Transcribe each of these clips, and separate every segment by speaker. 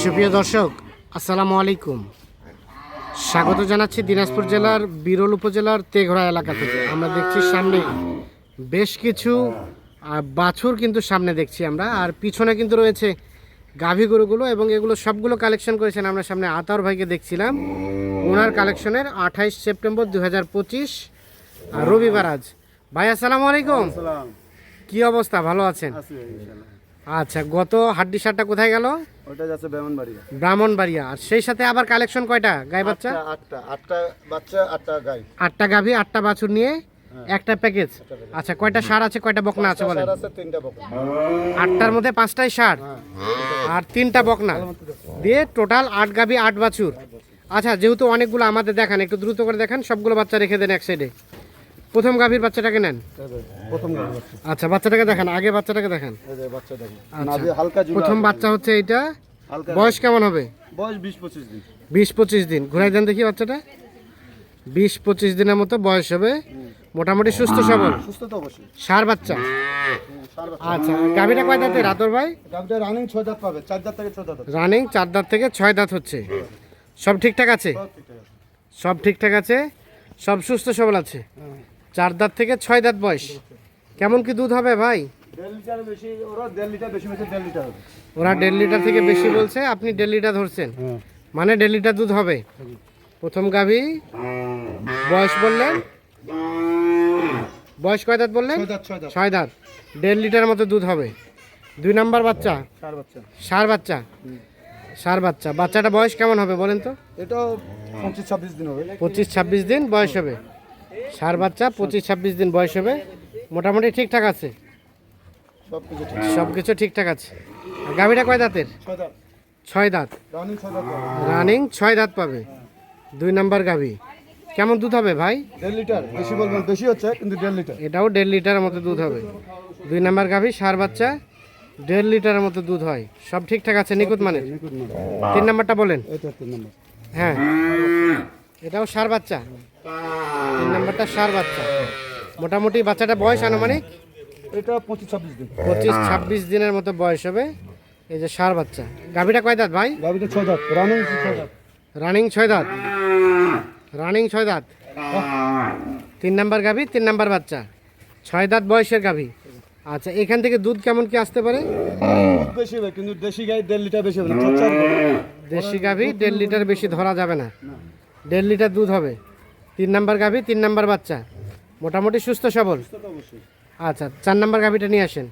Speaker 1: সুপ্রিয় দর্শক আসসালামু আলাইকুম। স্বাগত জানাচ্ছি দিনাজপুর জেলার বিরল উপজেলার তেঘরা এলাকা থেকে। আমরা দেখছি সামনে বেশ কিছু বাছুর কিন্তু সামনে দেখছি আমরা। আর পিছনে কিন্তু রয়েছে গাভী গরুগুলো এবং এগুলো সবগুলো কালেকশন করেছেন আমরা সামনে আতার ভাইকে দেখছিলাম। ওনার কালেকশনের আঠাইশ সেপ্টেম্বর দু হাজার পঁচিশ রবিবার আজ। ভাই আসসালামু আলাইকুম। কি অবস্থা? ভালো আছেন? আচ্ছা গত হাড্ডি সারটা কোথায় গেল?
Speaker 2: ওটা যাচ্ছে ব্রাহ্মণবাড়িয়া।
Speaker 1: ব্রাহ্মণবাড়িয়া। আর সেই সাথে আবার কালেকশন কয়টা? গাই বাচ্চা?
Speaker 2: আটটা আটটা বাচ্চা আটটা গাই।
Speaker 1: আটটা গাভী আটটা বাছুর নিয়ে একটা প্যাকেজ। আচ্ছা কয়টা সার আছে কয়টা বকনা আছে বলেন?
Speaker 2: সার আছে তিনটা বকন।
Speaker 1: আটটার মধ্যে পাঁচটাই সার? আর তিনটা বকনা? দিয়ে টোটাল আট গাভী আট বাছুর। আচ্ছা যেহেতু অনেকগুলো আমাদের দেখান একটু দ্রুত করে দেখান সবগুলো বাচ্চা রেখে দেন এক সাইডে প্রথম গাভীর বাচ্চাটাকে নেন?
Speaker 2: প্রথম
Speaker 1: আচ্ছা বাচ্চাটাকে দেখান আগে বাচ্চাটাকে দেখান।
Speaker 2: বাচ্চা দেখুন
Speaker 1: আচ্ছা।
Speaker 2: হালকা
Speaker 1: প্রথম বাচ্চা হচ্ছে এইটা। বয়স কেমন হবে?
Speaker 2: বয়স বিশ পঁচিশ দিন।
Speaker 1: বিশ পঁচিশ দিন। ঘুরাই দেন দেখি বাচ্চাটা। বিশ পঁচিশ দিনের মতো বয়স হবে। মোটামুটি সুস্থ সবল।
Speaker 2: সুস্থ তো অবশ্যই।
Speaker 1: সার বাচ্চা। আচ্ছা গাভীটা কয় দাঁতের? রাতর ভাই?
Speaker 2: গাভিটা রানিং ছয় দাঁত পাবে চার দাঁত থেকে ছয় দাঁত
Speaker 1: রানিং চার দাঁত থেকে ছয় দাঁত হচ্ছে। সব ঠিকঠাক আছে?
Speaker 2: সব ঠিকঠাক আছে।
Speaker 1: সব ঠিকঠাক আছে? সব সুস্থ সবল আছে?
Speaker 2: হ্যাঁ।
Speaker 1: চার দাঁত থেকে ছয় দাঁত বয়স। কেমন কি দুধ হবে ভাই?
Speaker 2: ওরা দেড় লিটার
Speaker 1: থেকে বেশি বলছে আপনি দেড় লিটার ধরছেন।
Speaker 2: হ্যাঁ।
Speaker 1: মানে দেড় লিটার দুধ হবে। প্রথম গাভি বয়স বললেন? বয়স কয় দাঁত বললেন?
Speaker 2: ছয় দাঁত
Speaker 1: দেড় লিটার মতো দুধ হবে। দুই নাম্বার বাচ্চা।
Speaker 2: সার বাচ্চা?
Speaker 1: সার বাচ্চা। বাচ্চাটা বয়স কেমন হবে বলেন তো?
Speaker 2: এটাও পঁচিশ ছাব্বিশ দিন হবে।
Speaker 1: পঁচিশ ছাব্বিশ দিন বয়স হবে। সার বাচ্চা পঁচিশ ছাব্বিশ দিন বয়স হবে। মোটামুটি ঠিকঠাক আছে।
Speaker 2: সব কিছু
Speaker 1: ঠিকঠাক আছে। গাভীটা কয় দাঁতের?
Speaker 2: ছয় দাঁত। রানিং ছয় দাঁত পাবে।
Speaker 1: দুই নাম্বার গাভী। কেমন দুধ হবে ভাই?
Speaker 2: দেড় লিটার। বেশি বলবেন বেশি হচ্ছে কিন্তু দেড় লিটার।
Speaker 1: এটাও দেড় লিটারের মতো দুধ হবে। দুই নাম্বার গাভী সার বাচ্চা দেড় লিটারের মতো দুধ হয়। সব ঠিকঠাক আছে নিখুঁত মানে তিন নাম্বারটা বলেন। হ্যাঁ। এটাও সার বাচ্চা। তিন নাম্বারটা সার বাচ্চা। মোটামুটি বাচ্চাটা বয়স আনুমানিক?
Speaker 2: এটা পঁচিশ ছাব্বিশ দিন।
Speaker 1: পঁচিশ ছাব্বিশ দিনের মতো বয়স হবে। এই যে সার বাচ্চা। গাভীটা কয় দাঁত ভাই?
Speaker 2: গাভিটা ছয় দাঁত। রানিং ছয় দাঁত।
Speaker 1: রানিং ছয় দাঁত। রানিং ছয় দাঁত। তিন নাম্বার গাভী তিন নাম্বার বাচ্চা। ছয় দাঁত বয়সের গাভী। আচ্ছা এখান থেকে দুধ কেমন কি আসতে পারে?
Speaker 2: দুধ বেশি হবে কিন্তু দেশি গাই দেড় লিটার বেশি হবে
Speaker 1: দেশি গাভী দেড় লিটার বেশি ধরা যাবে না। দেড় লিটার দুধ হবে। তিন নাম্বার গাভী তিন নাম্বার বাচ্চা। মোটামুটি সুস্থ সবল? আচ্ছা চার নাম্বার গাভীটা নিয়ে আসেন।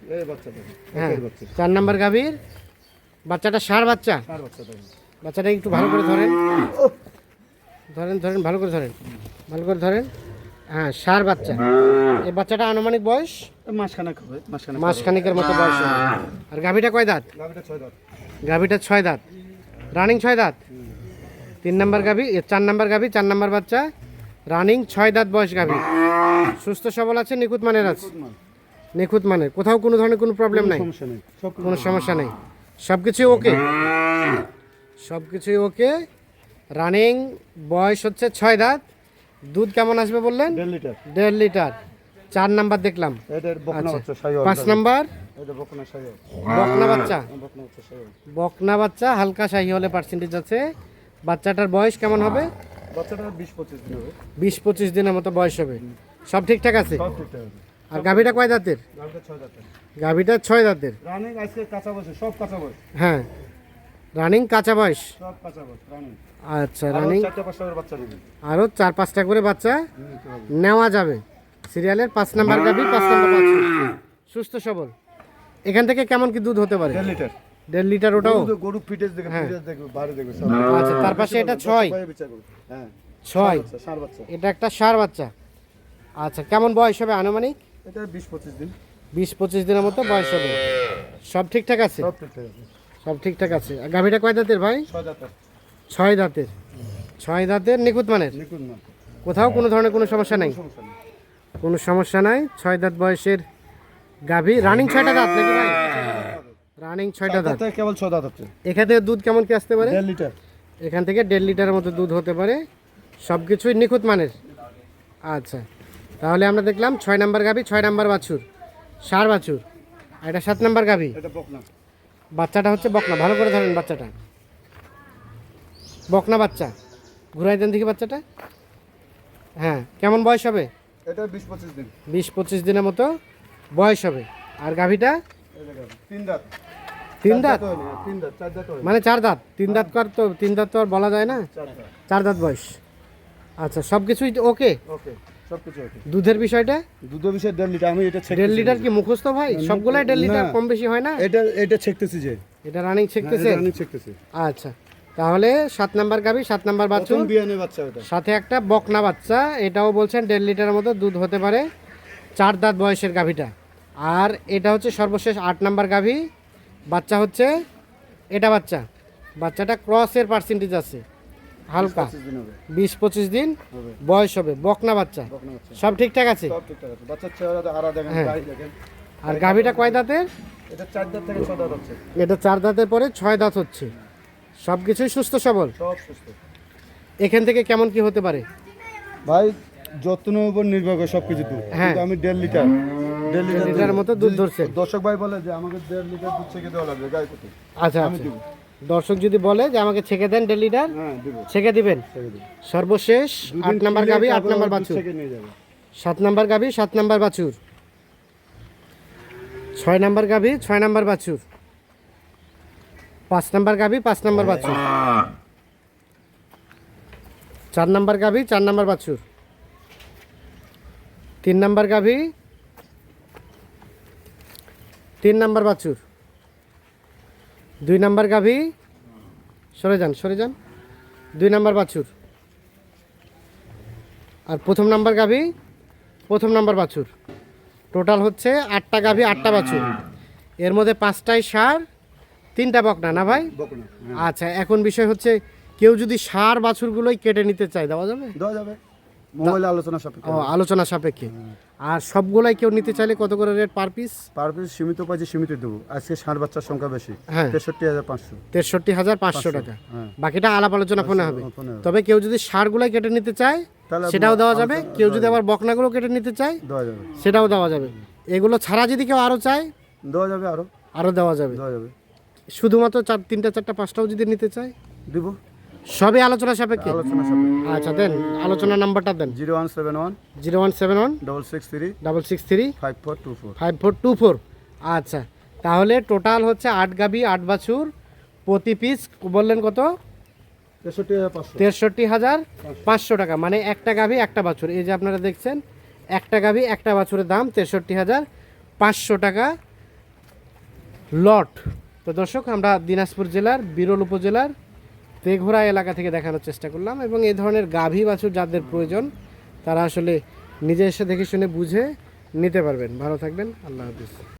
Speaker 1: হ্যাঁ চার নাম্বার গাভীর বাচ্চাটা সার বাচ্চা?
Speaker 2: বাচ্চাটা
Speaker 1: একটু ভালো করে ধরেন। ধরেন ধরেন ভালো করে ধরেন। ভালো করে ধরেন। হ্যাঁ সার বাচ্চা। এই বাচ্চাটা আনুমানিক বয়স?
Speaker 2: মাসখানেক হবে মাসখানেক।
Speaker 1: মতো বয়স। আর গাভীটা কয় দাঁত?
Speaker 2: গাভিটা ছয় দাঁত।
Speaker 1: গাভীটা ছয় দাঁত। রানিং ছয় দাঁত? তিন নাম্বার গাভী চার নাম্বার গাভী চার নাম্বার বাচ্চা। রানিং ছয় দাঁত বয়স গাভী। সুস্থ সবল আছে নিখুঁত মানের আছে? নিখুঁত মানের। কোথাও কোনো ধরনের কোনো প্রবলেম নাই? কোনো সমস্যা নেই। সব কিছুই ওকে? সব কিছুই ওকে। রানিং বয়স হচ্ছে ছয় দাঁত। দুধ কেমন আসবে বললেন?
Speaker 2: দেড় লিটার।
Speaker 1: দেড় লিটার। চার নাম্বার দেখলাম। আচ্ছা। পাঁচ নাম্বার?
Speaker 2: বকনা
Speaker 1: বাচ্চা?
Speaker 2: বকনা বাচ্চা
Speaker 1: বকনা বাচ্চা হালকা শাহি হলে পার্সেন্টেজ আছে। বাচ্চাটার বয়স কেমন হবে?
Speaker 2: বাচ্চাটা বিশ পঁচিশ দিন হবে।
Speaker 1: বিশ পঁচিশ দিনের মতো বয়স হবে। সব ঠিকঠাক আছে?
Speaker 2: সব ঠিকঠাক আছে।
Speaker 1: আর গাভীটা কয় দাঁতের?
Speaker 2: গাভিটা ছয় দাঁতের। রানিং আজকে কাঁচা বসে সব কাঁচা বয়স।
Speaker 1: হ্যাঁ। রানিং কাঁচা বয়স?
Speaker 2: সব কাঁচা বয়স রানিং।
Speaker 1: আচ্ছা
Speaker 2: রানিং
Speaker 1: আরও চার পাঁচটা করে বাচ্চা নেওয়া যাবে। সিরিয়ালের পাঁচ নাম্বার গাভি পাঁচ নাম্বার সুস্থ সবল। এখান থেকে কেমন কি দুধ হতে পারে?
Speaker 2: লিটার।
Speaker 1: দেড় লিটার ওটাও?
Speaker 2: গরু- ফিটেজ দেখে ফিটেজ দেখবে বাইরে দেখবে
Speaker 1: আচ্ছা তার পাশে এটা ছয়।
Speaker 2: হ্যাঁ
Speaker 1: ছয়?
Speaker 2: আচ্ছা সার বাচ্চা।
Speaker 1: এটা একটা সার বাচ্চা। আচ্ছা কেমন বয়স হবে আনুমানিক?
Speaker 2: এটা বিশ পঁচিশ দিন।
Speaker 1: বিশ পঁচিশ দিনের মতো বয়স হবে। সব ঠিকঠাক আছে?
Speaker 2: সব ঠিকঠাক আছে।
Speaker 1: সব ঠিকঠাক আছে। আর গাভিটা কয় দাঁতের ভাই?
Speaker 2: ছয় দাঁতের।
Speaker 1: ছয় দাঁতের। নিখুঁত মানের? কোথাও কোনো ধরনের কোনো সমস্যা নেই? কোনো সমস্যা নাই। ছয় দাঁত বয়সের গাভি। রানিং ছয়টা দাঁত নাকি ভাই? রানিং ছয়টা দাঁত।
Speaker 2: কেবল ছয় দাঁত হচ্ছে
Speaker 1: এখান থেকে দুধ কেমন কি আসতে পারে?
Speaker 2: দেড় লিটার।
Speaker 1: এখান থেকে দেড় লিটারের মতো দুধ হতে পারে। সব কিছুই নিখুঁত মানের। আচ্ছা তাহলে আমরা দেখলাম ছয় নাম্বার গাভি ছয় নাম্বার বাছুর সার বাছুর। আর এটা সাত নাম্বার গাভি? বাচ্চাটা হচ্ছে বকনা ভালো করে ধরেন বাচ্চাটা। বকনা বাচ্চা। ঘুরাই দেন দেখি বাচ্চাটা। হ্যাঁ কেমন বয়স হবে?
Speaker 2: এটা বিশ পঁচিশ দিন।
Speaker 1: বিশ পঁচিশ দিনের মতো বয়স হবে। আর গাভীটা?
Speaker 2: তিন দাঁত।
Speaker 1: তিন
Speaker 2: চার
Speaker 1: দাঁত?
Speaker 2: হয়নি, হ্যাঁ।
Speaker 1: মানে চার দাঁত? তিন দাঁত কর তো তিন দাঁত তো আর বলা যায় না?
Speaker 2: চার দাঁত।
Speaker 1: বয়স। আচ্ছা সব কিছুই ওকে?
Speaker 2: ওকে
Speaker 1: দুধের বিষয়টা?
Speaker 2: দুধ বিষয়ে দেড় লিটার আমি এটা
Speaker 1: দেড় লিটার কি মুখস্থ ভাই? সবগুলাই দেড় লিটার কম বেশি হয় না?
Speaker 2: এটা এটা চেকতেছি যে।
Speaker 1: এটা রানিং শিখতেছে
Speaker 2: আমি চেকতেছি
Speaker 1: আচ্ছা তাহলে সাত নাম্বার গাভী সাত নাম্বার বাছুর।
Speaker 2: বিয়ানে বাচ্চা ওটা।
Speaker 1: সাথে একটা বকনা বাচ্চা এটাও বলছেন দেড় লিটারের মতো দুধ হতে পারে। চার দাঁত বয়সের গাভীটা। আর এটা হচ্ছে সর্বশেষ আট নাম্বার গাভী। বাচ্চা হচ্ছে এটা বাচ্চা। বাচ্চাটা ক্রসের পার্সেন্টেজ আছে। হালকা। বিশ পঁচিশ দিন বয়স হবে। বকনা বাচ্চা। সব ঠিকঠাক আছে? হ্যাঁ। আর গাভীটা কয় দাঁতের?
Speaker 2: এটা চার
Speaker 1: দাঁতের পরে ছয় দাঁত হচ্ছে। সব কিছুই সুস্থ সবল? এখান থেকে কেমন কি হতে পারে?
Speaker 2: ভাই যত্নের উপর নির্ভর করে সব কিছু
Speaker 1: হ্যাঁ।
Speaker 2: আমি দেড় লিটার। দেড় লিটার
Speaker 1: মতো দুধ
Speaker 2: দর্শক ভাই বলে যে আমাকে দেড় লিটার দুধ থেকে দেওয়া লাগবে গায়ে কত?
Speaker 1: আচ্ছা
Speaker 2: আমি
Speaker 1: আচ্ছা। দর্শক যদি বলে যে আমাকে ছেঁকে দেন দেড় লিটার
Speaker 2: হ্যাঁ
Speaker 1: ছেঁকে দিবেন? সর্বশেষ আট নাম্বার গাভী আট নাম্বার বাছুর। সাত নাম্বার গাভী সাত নাম্বার বাছুর। ছয় নাম্বার গাভী ছয় নাম্বার বাছুর। পাঁচ নাম্বার গাভী পাঁচ নাম্বার বাছুর। চার নাম্বার গাভী চার নাম্বার বাছুর। তিন নাম্বার গাভী তিন নাম্বার বাছুর। দুই নাম্বার গাভী। সরে যান সরে যান। দুই নাম্বার বাছুর। আর প্রথম নাম্বার গাভী প্রথম নাম্বার বাছুর। টোটাল হচ্ছে আটটা গাভী আটটা বাছুর। এর মধ্যে পাঁচটাই সার তিনটা বকনা না ভাই?
Speaker 2: হ্যাঁ।
Speaker 1: আচ্ছা এখন বিষয় হচ্ছে কেউ যদি সার বাছুরগুলোই কেটে নিতে চায় দেওয়া যাবে?
Speaker 2: দেওয়া যাবে। মোবাইলে আলোচনা সাপেক্ষে।
Speaker 1: আলোচনা সাপেক্ষে। আর সবগুলাই কেউ নিতে চাইলে কত করে rate per piece
Speaker 2: per piece সীমিত পাইছে সীমিত দেবো। আজকে ষাট বাচ্চার সংখ্যা বেশি।
Speaker 1: হ্যাঁ।
Speaker 2: তেষট্টি হাজার পাঁচশো।
Speaker 1: তেষট্টি হাজার পাঁচশো টাকা।
Speaker 2: হ্যাঁ।
Speaker 1: বাকিটা আলাপ আলোচনা ফোনে হবে। তবে কেউ যদি সারগুলাই কেটে নিতে চায়
Speaker 2: তাহলে
Speaker 1: সেটাও দেওয়া যাবে। কেউ যদি আবার বকনাগুলো কেটে নিতে চায়
Speaker 2: দেওয়া যাবে।
Speaker 1: সেটাও দেওয়া যাবে। এগুলো ছাড়া যদি কেউ আরও চায়
Speaker 2: দেওয়া যাবে আরও।
Speaker 1: আরও দেওয়া যাবে।
Speaker 2: দেওয়া যাবে।
Speaker 1: শুধুমাত্র চার তিনটা চারটা পাঁচটাও যদি নিতে চায়।
Speaker 2: দিব।
Speaker 1: সবই আলোচনা সাপেক্ষে?
Speaker 2: আলোচনা সাপেক্ষে।
Speaker 1: আচ্ছা দেন আলোচনা নাম্বারটা দেন।
Speaker 2: Zero one seven one
Speaker 1: zero one seven one
Speaker 2: double six three
Speaker 1: double six three
Speaker 2: five four two four.
Speaker 1: Five four two four. আচ্ছা তাহলে টোটাল হচ্ছে আট গাবি আট বাছুর প্রতি পিস বললেন কত? তেষট্টি হাজার পাঁচশো। টাকা মানে একটা গাভি একটা বাছুর। এই যে আপনারা দেখছেন একটা গাভি একটা বাছুরের দাম তেষট্টি হাজার পাঁচশো টাকা লট। তো দর্শক আমরা দিনাজপুর জেলার বিরল উপজেলার তেঘোড়া এলাকা থেকে দেখানোর চেষ্টা করলাম এবং এই ধরনের গাভী বাছুর যাদের প্রয়োজন, তারা আসলে নিজে এসে দেখে শুনে বুঝে নিতে পারবেন। ভালো থাকবেন, আল্লাহ হাফিজ।